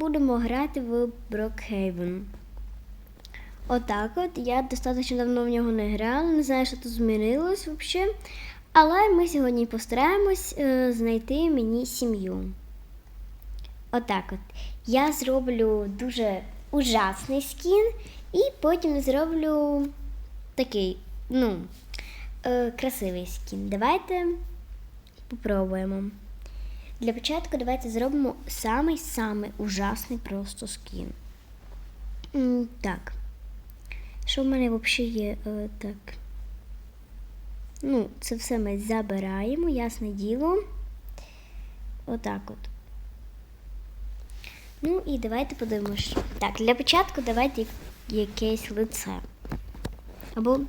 будемо грати в Брокхейвен. Отак от. Я достатньо давно в нього не грала, не знаю, що тут змінилось взагалі. Але ми сьогодні постараємось е, знайти мені сім'ю. Отак от. Я зроблю дуже ужасний скін, і потім зроблю такий, ну, е, красивий скін. Давайте попробуємо. Для початку давайте зробимо самий-самий ужасний просто скін. Так. Що в мене взагалі є? Е, так. Ну, це все ми забираємо, ясне діло. Отак от. Ну і давайте подивимось. Так, для початку давайте якесь лице. Або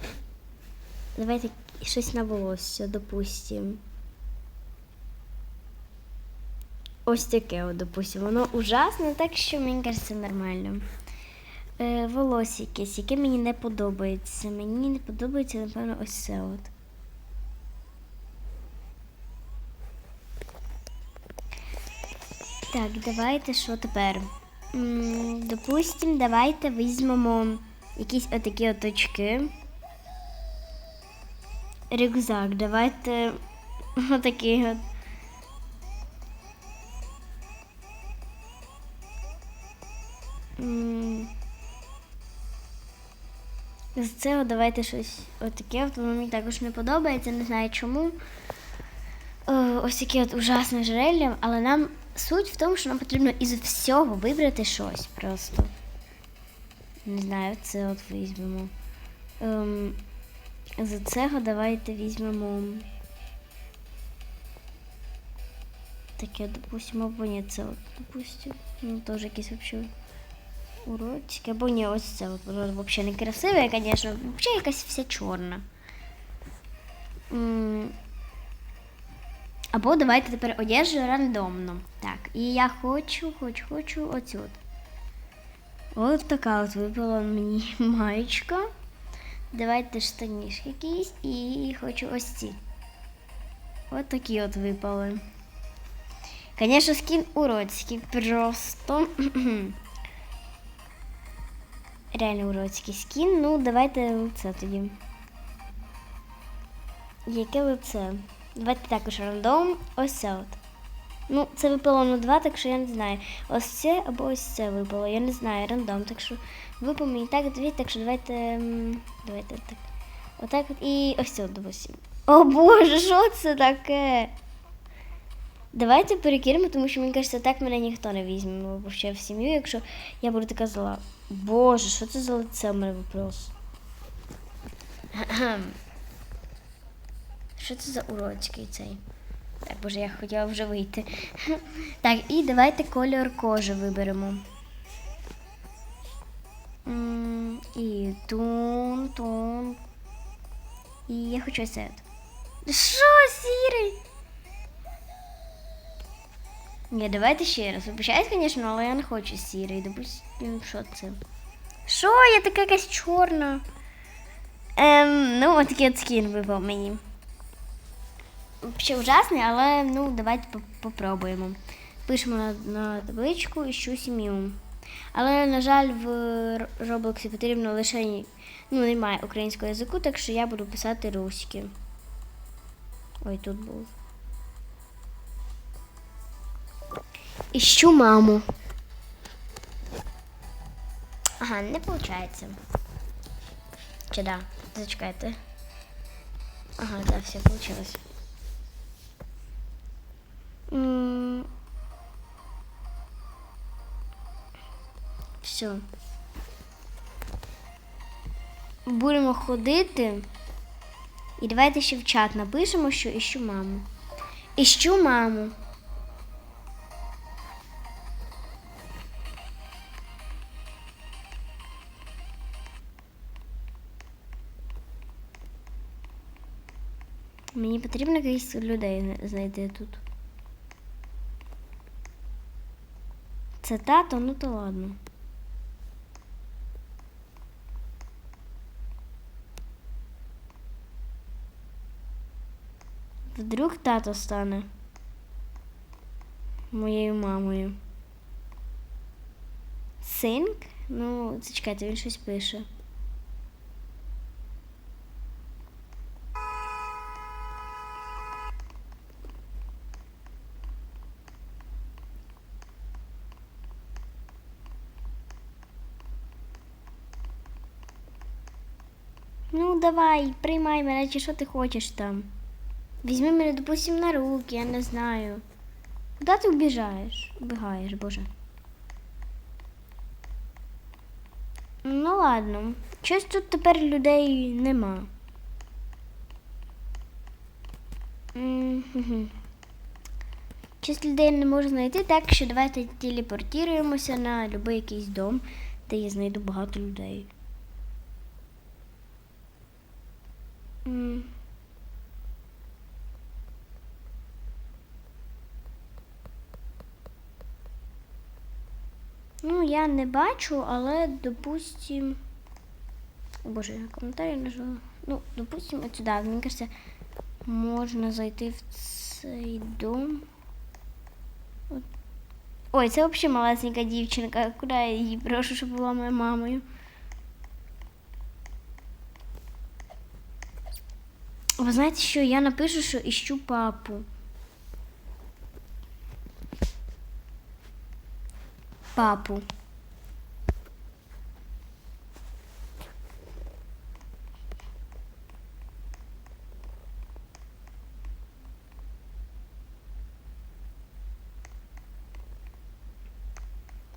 давайте щось на волосся, допустимо. Ось таке, от, допустимо. Воно ужасне, так що мені кажеться нормально. Е, волосся якесь, яке мені не подобається. Мені не подобається, напевно, ось це от. Так, давайте що тепер? М, Допустим, давайте візьмемо якісь отакі от очки. Рюкзак, давайте отакий от. З цього давайте щось отаке, от воно мені також не подобається, не знаю чому. Е, Ось таке от ужасне жерелля, але нам суть в тому, що нам потрібно із всього вибрати щось просто. Не знаю, це от візьмемо. Ем, з цього давайте візьмемо. Таке, допустимо, або ні, це от, допустимо. Ну, теж якесь взагалі уродське. Або ні, ось це от, воно взагалі не красиве, звісно, взагалі якась вся чорна. Або давайте тепер одежу рандомно. Так, і я хочу, хочу, хочу оцю. От така от випала мені маєчка. Давайте штанішки якісь і хочу ось ці. От такі от випали. Звісно, скін уродський, просто. Реально уродський скін. Ну, давайте лице тоді. Яке лице? Давайте також рандом. Ось це от. Ну, це випало на два, так що я не знаю. Ось це або ось це випало. Я не знаю, рандом. Так що випало мені так дві, так що давайте. Давайте так. Отак от і ось це от допустим. О боже, що це таке? Давайте перекинемо, тому що мені кажеться, так мене ніхто не візьме вообще в сім'ю, якщо я буду така зла. Боже, що це за лице у мене вопрос? Що це за уродський цей? Так, боже, я хотіла вже вийти. Так, і давайте кольор кожи виберемо. І тун, тун. І я хочу от. Що, сірий? Ні, давайте ще раз. Вибачаюсь, звісно, але я не хочу сірий. Допустим, що це? Що? Я така якась чорна. Ем, ну, от от скін випав мені. Ще ужасний, але ну давайте попробуємо. Пишемо на, на табличку іщу сім'ю. Але, на жаль, в Роблоксі потрібно лише ну, немає українського язику, так що я буду писати руське. Ой, тут був. Іщу маму. Ага, не виходить. Чи да? Зачекайте. Ага, да, все получилось. Все. Будемо ходити. І давайте ще в чат напишемо, що іщу маму. Іщу маму. Потрібно якихось людей знайти тут. Це тато, ну то ладно. Вдруг тато стане моєю мамою. Синк? Ну, зачекайте, він щось пише. Ну, давай, приймай мене, чи що ти хочеш там. Візьми мене, допустим, на руки, я не знаю. Куди ти вбіжаєш? Убігаєш, боже. Ну ладно. Щось тут тепер людей нема. Щось людей не можу знайти, так що давайте телепортуємося на будь-який якийсь дом, де я знайду багато людей. Ну, я не бачу, але допустим. О боже, я коментарі нажала. Ну, допустим, от сюди. Мені кажется, можна зайти в цей дом. Ой, це взагалі малесенька дівчинка. Куди я її прошу, щоб була моєю мамою? Ви знаєте, що я напишу, що іщу папу. Папу.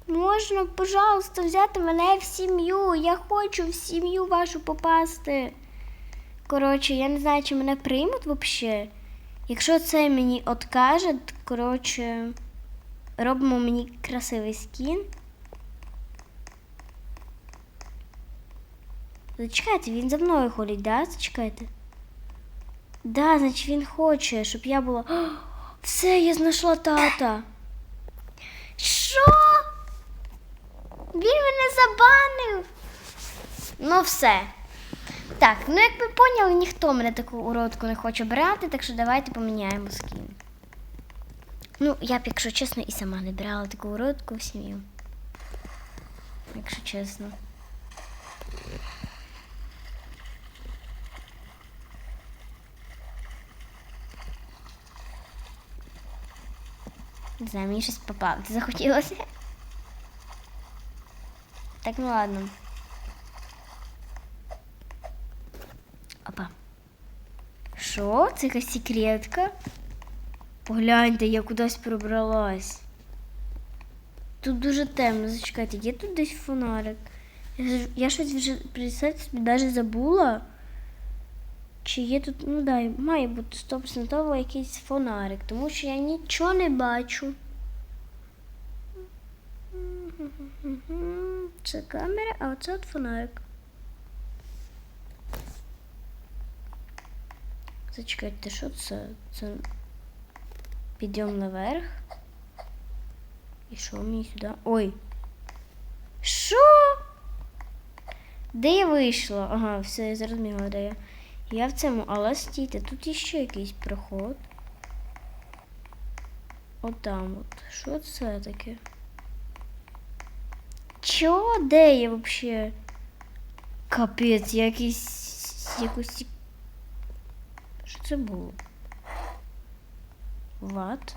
Можна, пожалуйста, взяти мене в сім'ю. Я хочу в сім'ю вашу попасти. Коротше, я не знаю, чи мене приймуть взагалі. Якщо це мені откаже, коротше, робимо мені красивий скін. Зачекайте, він за мною ходить, да? Зачекайте. Да, значить він хоче, щоб я була. О, все, я знайшла тата. Що? Він мене забанив. Ну, все. Так, ну як ви поняли, ніхто мене таку уродку не хоче брати, так що давайте поміняємо скін. Ну, я б, якщо чесно, і сама не брала таку уродку в сім'ю. Якщо чесно. Не знаю, мені щось попав. Захотілося. Так, ну ладно. Що? Це якась секретка? Погляньте, я кудись пробралась. Тут дуже темно, зачекайте, є тут десь фонарик. Я, щось вже представте собі навіть забула. Чи є тут, ну да, має бути 100% якийсь фонарик, тому що я нічого не бачу. Це камера, а оце от фонарик. Зачекайте, що це? Це підйом наверх. І що мені сюди? Ой. Що? Де я вийшла? Ага, все, я зрозуміла, де я. Я в цьому, але стійте, тут іще якийсь проход. Отам от. Що це таке? Чо? Де я вообще? Капець, якийсь якусь. Це було? Ват?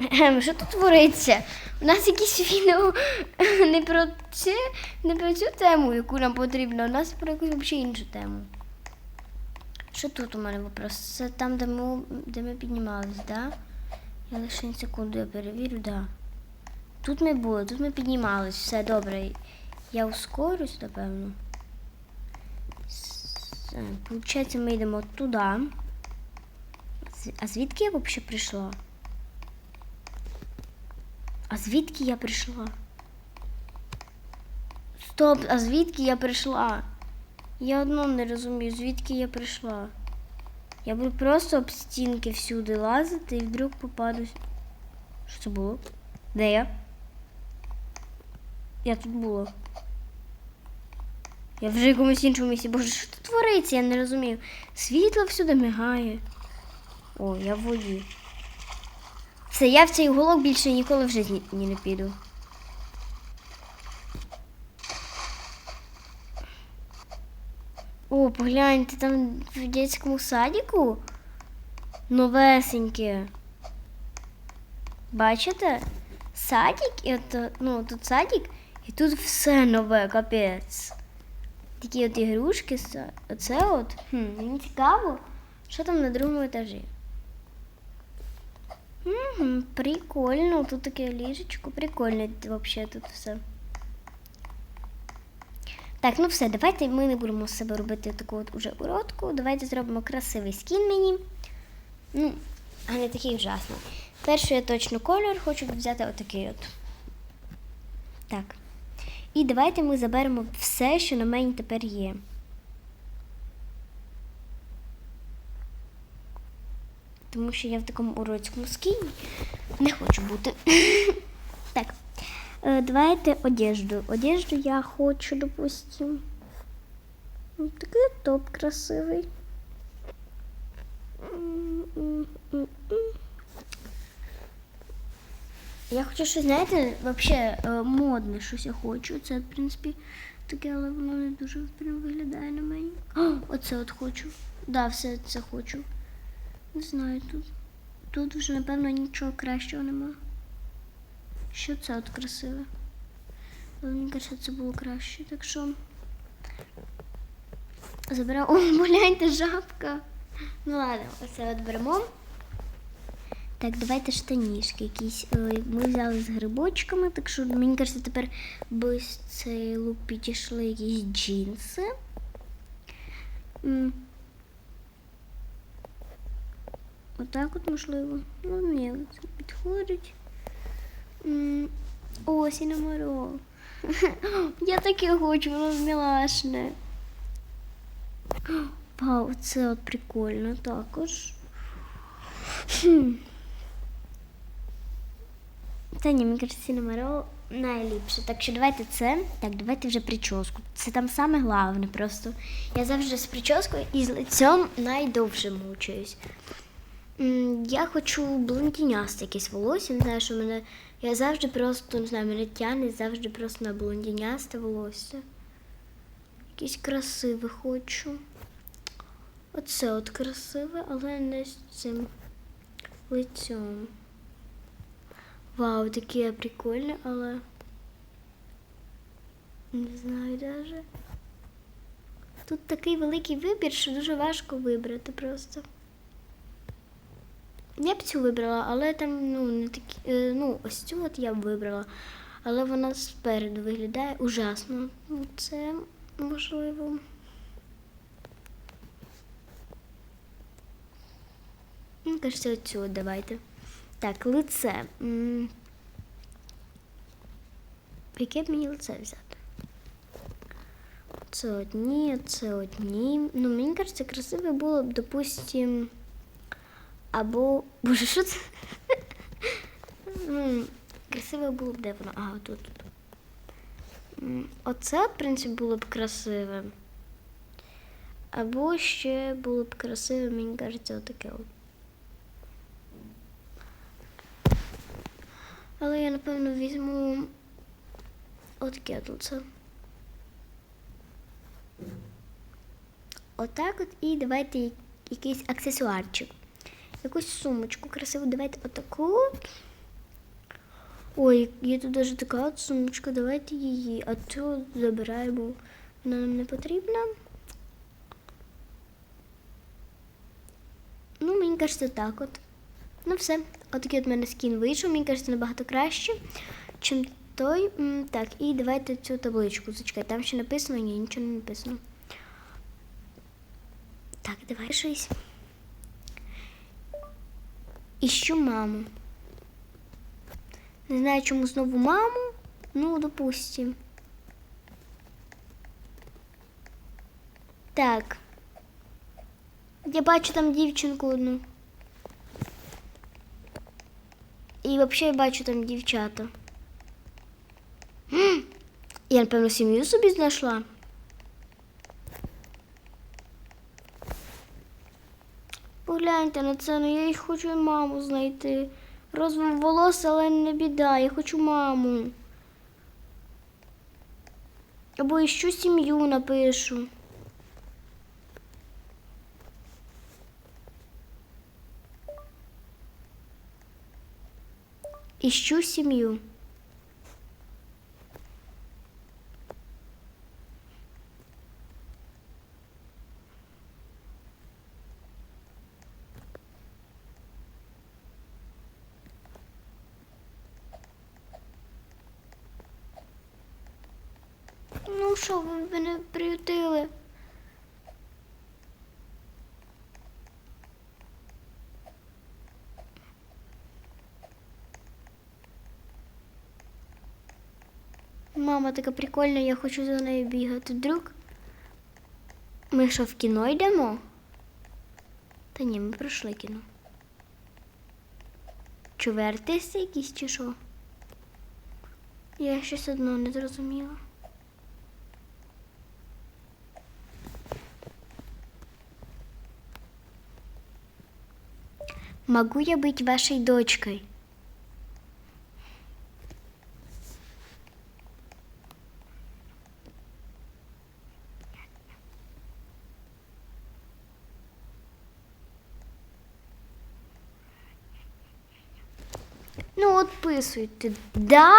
Ем, Що тут твориться? У нас якісь відео не про це, не про цю тему, яку нам потрібно, у нас про якусь взагалі іншу тему. Що тут у мене вопрос? Це там, де ми, де ми піднімались, да? Я лише на секунду я перевірю, да. Тут ми були, тут ми піднімались, все добре. Я ускорюсь, напевно. Получається, ми йдемо туди. А звідки я взагалі прийшла? А звідки я прийшла? Стоп, а звідки я прийшла? Я одно не розумію, звідки я прийшла. Я буду просто об стінки всюди лазити і вдруг попадусь. Що це було? Де я? Я тут була. Я вже в якомусь іншому місці. Боже, що тут твориться? Я не розумію. Світло всюди мигає. О, я в воді. Все, я в цей уголок більше ніколи в житті не піду. О, погляньте, там в дитячому садіку новесеньке. Бачите? Садик, і от, ну, тут садик, і тут все нове, капець. Такі от ігрушки, оце от. Хм, мені цікаво, що там на другому етажі. Угу, прикольно, тут таке ліжечко, прикольно взагалі тут все. Так, ну все, давайте ми не будемо з себе робити таку от уже уродку. Давайте зробимо красивий скін мені. Ну, а не такий ужасний. Перший я точно кольор хочу взяти отакий от. Так. І давайте ми заберемо все, що на мені тепер є. Тому що я в такому уродському скіні не хочу бути. так. Е, Давайте одежду. Одежду я хочу, допустим. Такий топ красивий. Я хочу щось, знаєте, взагалі модне щось я хочу. Це, в принципі, таке, але воно не дуже прям виглядає на мені. О, оце от хочу. Да, все це хочу. Не знаю тут. Тут вже, напевно, нічого кращого нема. Що це от красиве? Але мені кажеться, це було краще. Так що. Забираю. О, гляньте, жабка. Ну ладно, оце от беремо. Так, давайте штанішки якісь. Е, Ми взяли з грибочками, так що мені кажеться, тепер без цей лук підійшли якісь джинси. Отак от можливо. Ну, ні, це підходить. М, О, сіноморо. Я таке хочу, воно мілашне. Вау, це от прикольно також. Хм. Та ні, мені кажеться, сіноморо найліпше. Так що давайте це. Так, давайте вже прическу. Це там саме головне просто. Я завжди з прическою і з лицем найдовше мучаюсь. Я хочу блондинясте якесь волосся. Не знаю, що мене. Я завжди просто, не знаю, мене тягне завжди просто на блондинясте волосся. Якесь красиве хочу. Оце от красиве, але не з цим лицем. Вау, таке прикольне, але. Не знаю даже. Тут такий великий вибір, що дуже важко вибрати просто. Я б цю вибрала, але там, ну, не такі. е, Ну, ось цю от я б вибрала. Але вона спереду виглядає ужасно. Ну, це можливо. Мені кажеться, оцю давайте. Так, лице. Яке б мені лице взяти? Це одні, це одні. Ну, мені кажеться, красиве було б, допустим, або. Боже, що це? Ну, красиве було б де воно? А, отут. тут. Оце, в принципі, було б красиве. Або ще було б красиве, мені кажеться, отаке от. Але я, напевно, візьму отаке от лице. Отак от і давайте якийсь аксесуарчик. Якусь сумочку красиву. Давайте отаку. Ой, є тут даже така от сумочка, давайте її. А цю забираємо. Вона нам не потрібна. Ну, мені кажеться, так от. Ну, все. Отакий от мене скін вийшов. Мені кажеться, набагато краще, чим той. Так, і давайте цю табличку зачекай. Там ще написано, ні, нічого не написано. Так, давай щось. Іщу маму. Не знаю, чому знову маму. Ну, допустим. Так. Я бачу там дівчинку одну. І взагалі бачу там дівчата. Я, напевно, сім'ю собі знайшла. Погляньте на це, ну я й хочу і маму знайти. розмов волос, але не біда, я хочу маму. Або іщу сім'ю напишу. Іщу сім'ю. Ну що, ви мене приютили? Мама така прикольна, я хочу за нею бігати. Друг. Ми що, в кіно йдемо? Та ні, ми пройшли кіно. Чувертися якісь чи що? Я щось одно не зрозуміла. Могу я быть вашей дочкой? Ну, отписуйте. Да?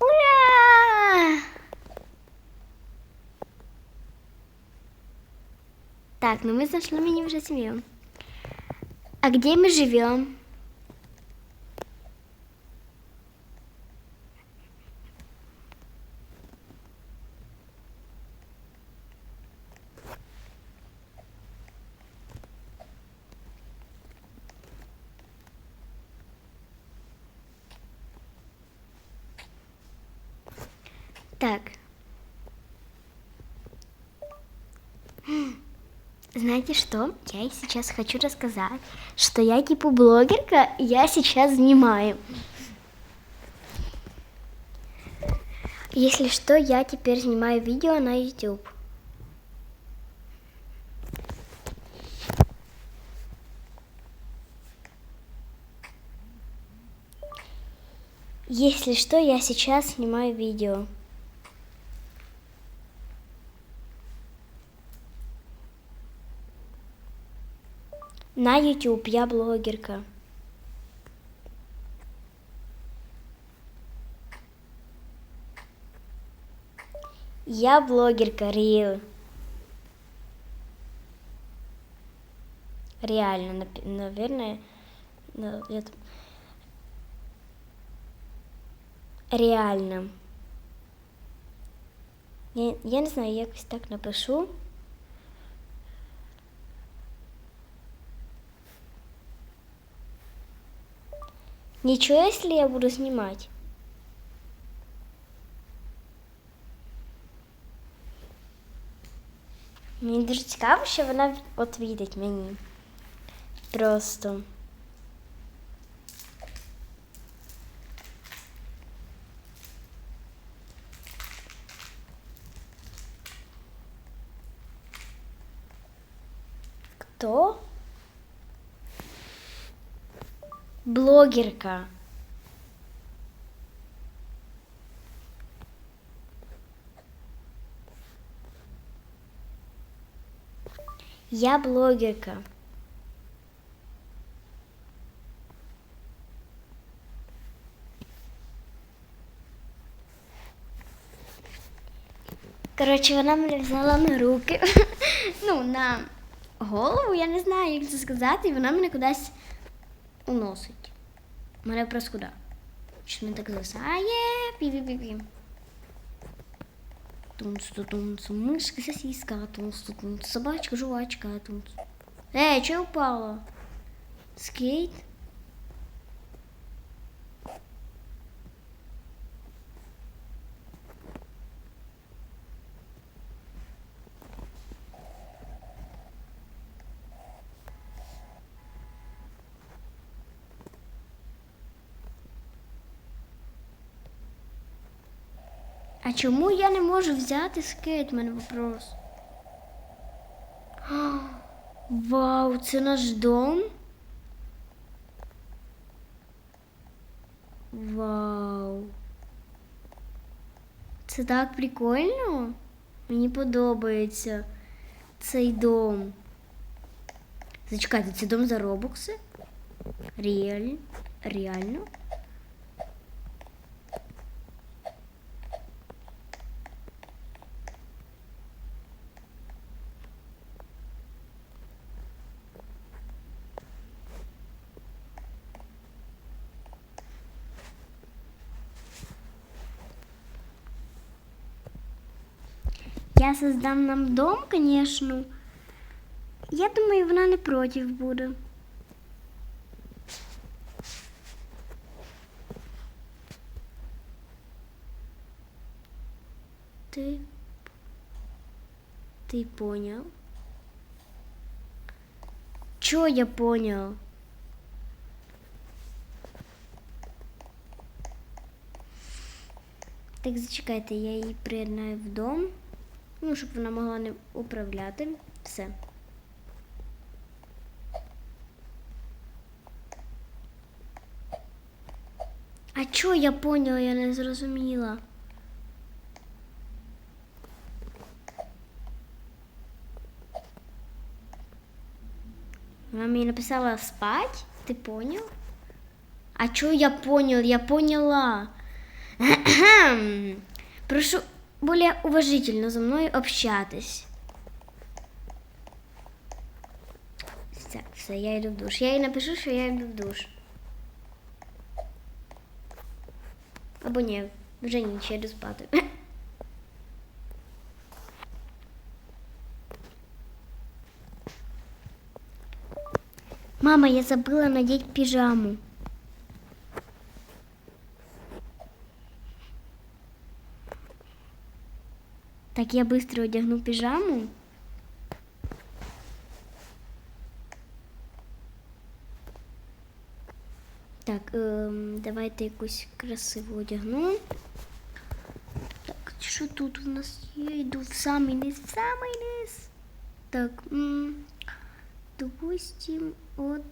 Ура! Так, ну мы нашли меня уже семью. А где мы живем? Так. Знаете что? Я сейчас хочу рассказать, что я типа блогерка, я сейчас снимаю. Если что, я теперь снимаю видео на YouTube. Если что, я сейчас снимаю видео. На YouTube я блогерка. Я блогерка Рил. Реально, наверное, там- реально. Я, я не знаю, якось так напишу. Ничего, если я буду снимать? Мені дуже цікаво, що вона от відить мені. Просто. Кто? Блогерка. Я блогерка. Коротше, вона мене взяла на руки. ну, на голову, я не знаю, як це сказати, і вона мене кудись уносить. Мене просто куди? Щось мене так зависає. Пі-пі-пі-пі. Тунц-тунц, мишка, сосиска, тунц-тунц, собачка, жувачка, тунц. Эй, что упала? Скейт? А чому я не можу взяти скейт? Мене вопрос. А, Вау, це наш дом? Вау. Це так прикольно. Мені подобається цей дом. Зачекайте, це дом за робокси? Реаль... Реально? Я создам нам дом, конечно. Я думаю, вона не проти буде. Ти. Ти понял? Чо я понял? Так, зачекайте, я її приєднаю в дом. Ну, щоб вона могла не управляти. Все. А чо я поняла, я не зрозуміла. Вона мені написала спать, ти понял? А чо я понял? Я поняла. Прошу более уважительно за мною общатись. Так, все, я йду в душ. Я їй напишу, що я йду в душ. Або ні, вже ніч, я йду спати. Мама, я забыла надеть пижаму. Так, я быстро одягну пижаму. Так, ем, давайте якусь красиву одягну. Так, що тут у нас є? Йду в самий низ, в самий низ. Так, м, допустим, от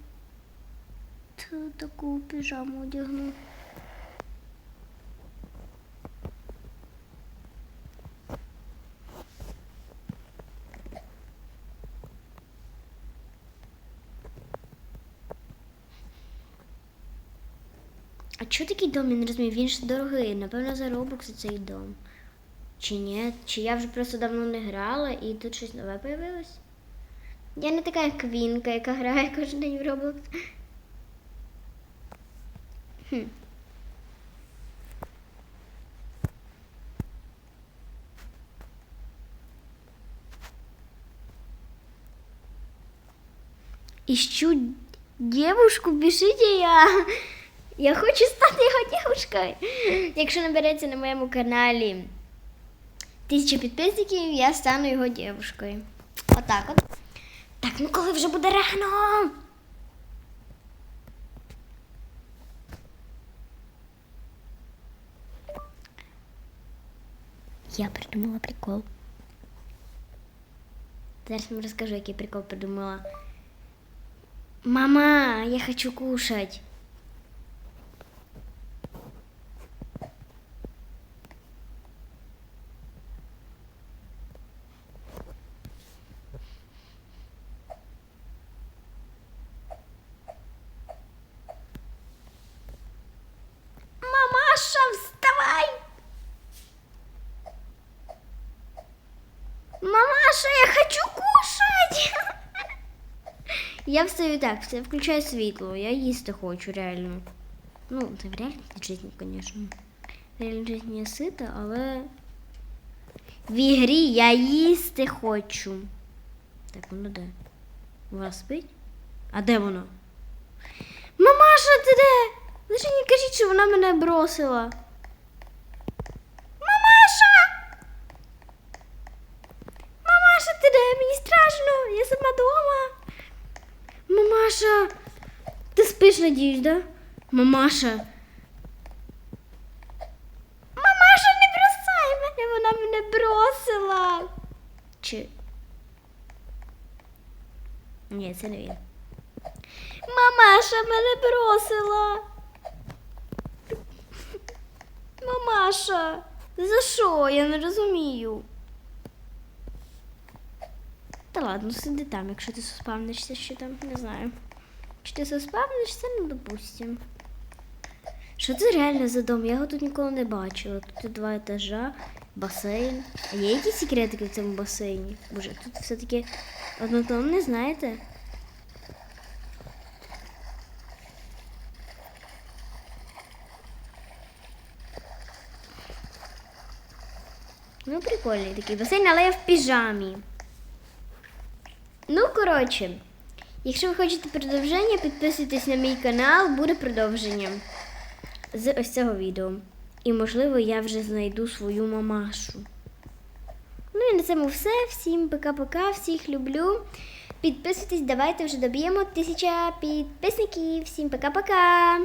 таку піжаму одягну. Чого такий дом, я не розумію? Він ж дорогий, напевно, за робокси цей дом. Чи ні? Чи я вже просто давно не грала і тут щось нове появилось? Я не така як Квінка, яка грає кожен день в Roblox. Хм. Ищу девушку, пишите я. Я хочу стати його дівчинкою. Якщо набереться на моєму каналі тисяча підписників, я стану його дівчинкою. Отак от. Так, ну коли вже буде рано? Я придумала прикол. Зараз вам розкажу, який прикол придумала. Мама, я хочу кушать. Мамаша, вставай! Мамаша, я хочу кушать! Я так, все, включаю світло, я їсти хочу, реально. Ну, це в реальній житті, звісно. В реальній житті я сита, але в ігрі я їсти хочу. Так, воно де? Вона спить? А де воно? Мамаша, ти де? Лише не кажіть, що вона мене бросила. Мамаша! Мамаша, ти де? Мені страшно, я сама дома. Мамаша, ти спиш, надіюсь, да? Мамаша. Мамаша, не бросай мене, вона мене бросила. Чи. Ні, це не він. Мамаша мене бросила. Маша? За що? Я не розумію. Та ладно, сиди там, якщо ти спавнишся ще там, не знаю. Якщо ти спавнишся, ну допустим. Що це реально за дом? Я його тут ніколи не бачила. Тут два етажа, басейн. А є якісь секретики в цьому басейні? Боже, тут все-таки однотонне, знаєте? Ну, прикольний такий басейн, але я в піжамі. Ну, коротше, якщо ви хочете продовження, підписуйтесь на мій канал, буде продовження з ось цього відео. І, можливо, я вже знайду свою мамашу. Ну і на цьому все. Всім пока-пока, всіх люблю. Підписуйтесь, давайте вже доб'ємо тисяча підписників. Всім пока-пока!